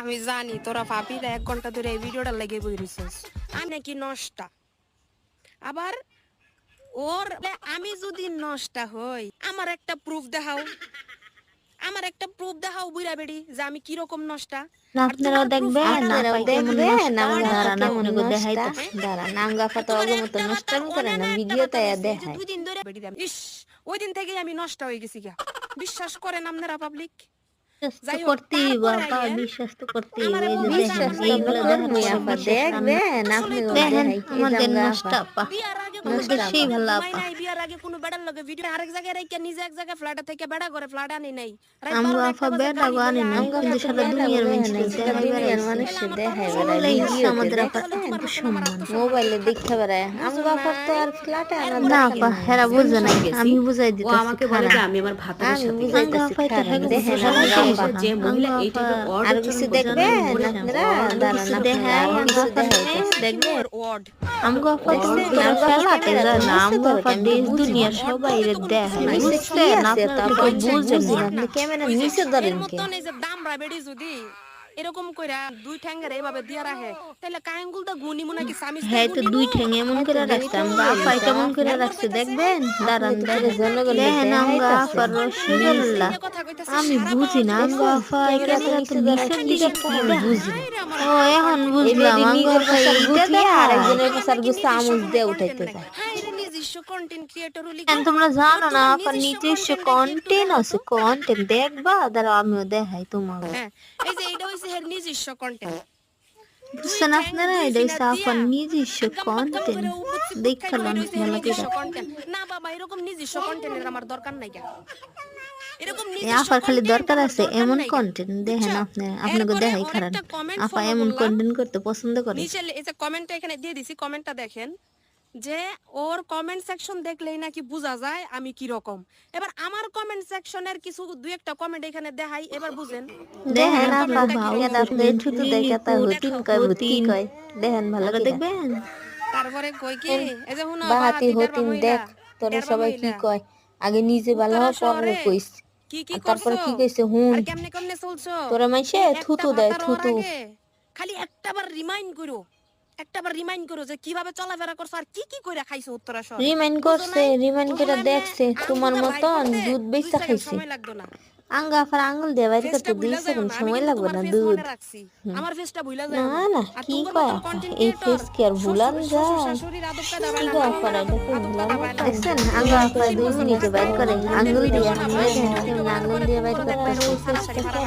আমি জানি তোরা ভাবিরা এক ঘণ্টা ধরে এই ভিডিওটা লেগে বই আমি নাকি নষ্টা। আবার ওর আমি যদি নষ্টা হই আমার একটা প্রুফ দেখাও। আমার একটা প্রুফ দেখাও বুড়া বেড়ি যে আমি কীরকম নষ্টা। না আপনারাও দেখবেন আপা দেখবেন নষ্ট, আমার আপা কেমন আপনাকে নষ্ট। দেখাইতেছি। দাঁড়ান আঙ্গাফা তো অগমত নষ্টামি করে না ভিডিওতে দেখায় দুই দিন ধরে বেড়ি দাম ইস ওই দিন থেকেই আমি নষ্ট হয়ে গেছি গা। বিশ্বাস করেন আপনারা পাবলিক দেখবেন? আমাদের নষ্ট কোনো সেই ভালো নাই বিয়ার আগে কোনো বেড়ার লগে। ভিডিও আরেক জায়গায় রাইখা নিজে এক জায়গায় ফ্ল্যাট থেকে বেড়া করে ফ্ল্যাট আনি নাই। বেড়া গো আনি কিন্তু সারা দুনিয়ার দুনিয়ার মানুষ বেড়ায় আমাদের আপা এত সম্মান। মোবাইলে দেখতে বেড়ায় আমগো আপা তো আর ফ্ল্যাটে আনার না আপা। হেরা বুঝে নাই আমি বুঝাই ও দিতেছি আমাকে বলে যে আমি আমার সাথে। যে মহিলা এই টাইপের কিছু আপনারা দাঁড়ান দেখবে ওয়ার্ড আমগো তো দেখছেন? যা নাম কেমন দেশ দুনিয়া সবাই রে দেখ বুঝতে না তারপর বুঝেন না। ক্যামেরা নিচে ধরেন কে? দামরা বেড়ি যদি এরকম কইরা দুই ঠ্যাঙ্গের এইভাবে দিয়া রাখে। তাহলে কায়ঙ্গুল তো গুনি মুনা কি স্বামী হ্যাঁ তো দুই ঠ্যাং এমন করে রাখছে আমগো আপা কেমন করে রাখছে দেখবেন? দাঁড়ান তো দেখেন। জনগণকে দেখেন আমগো দেখাইতাছেন। আপার রসগোল্লা আমি বুঝি না আমগো আপা এটা তো এত নিচের দিকে আমি বুঝি না। ও এখন বুঝলাম এমনি আমগো নিজের আপা পাশার এইটা গুছিয়ে দেখায়। আরেকজনের পাশার গুছে আমুজ দিয়ে উঠাইতে যায়। নিজস্ব কন্টেন্ট ক্রিয়েটর হলি তোমরা জানো না? নিজস্ব কন্টেন্ট আছে কন্টেন্ট দেখবা দাঁড়াও আমিও দেখাই হ্যাঁ এই যে এটা হইছে এর নিজস্ব কন্টেন্ট বুঝছেন আপনারা? এটা হচ্ছে আপার নিজস্ব কন্টেন্ট ভালো করে না বাবা এরকম নিজস্ব কন্টেন্টের আমার দরকার নাই কেন? খালি দরকার আছে এমন কন্টেন্ট দেখেন আপনি আপনাকে দেখাই খারাপ। আপা এমন। কন্টেন্ট করতে পছন্দ করে। নিচে এই যে কমেন্টটা এখানে দিয়ে দিছি কমেন্টটা দেখেন। যে ওর কমেন্ট সেকশন দেখলেই নাকি বোঝা যায় আমি কি রকম। এবার আমার কমেন্ট সেকশনের কিছু দুই একটা কমেন্ট এখানে দেখাই এবার বুঝেন। দেখেন আমার আপা comment এটা আপনি ছুটু দেখে তা হতিন কয় হতিন কয়? দেখেন ভালো ভালো করে দেখবেন? তারপরে কই কি? এই যে হুনো বাহাতি হতিন দেখ তোরা সবাই কি কয়? আগে নিজে ভালো হওয়া পরে কইস। কি কি তারপরে করছ? কি কইছে? হুন আর কেমনে কেমনে চলছো? তোরা একটা থুতু দেয় হওয়ার থুতু। খালি একটাবার রিমাইন্ড করো। একটাবার রিমাইন্ড করো যে কীভাবে চলাফেরা করছ আর কি কি কইরা খাইছো উত্তরা শহর রিমাইন্ড করছে রিমাইন্ড করে দেখছে তোমার মতন দুধ বেচা খাইছে। সময় লাগতো না। আঙ্গা আফার আঙ্গুল দিয়ে বাইরে করতে দুই সেকেন্ড সময় লাগবে না দুধ। আমার ফেসটা ভুলা যায় না। না কি কয়? এই ফেস কি আর ভুলান যায় কি এটা কি ভুলান। দেখছেন আঙ্গা দুই মিনিটে বাইর করে আঙ্গুল দিয়ে আঙ্গুল দিয়ে বাইর করতে ফেসটা তো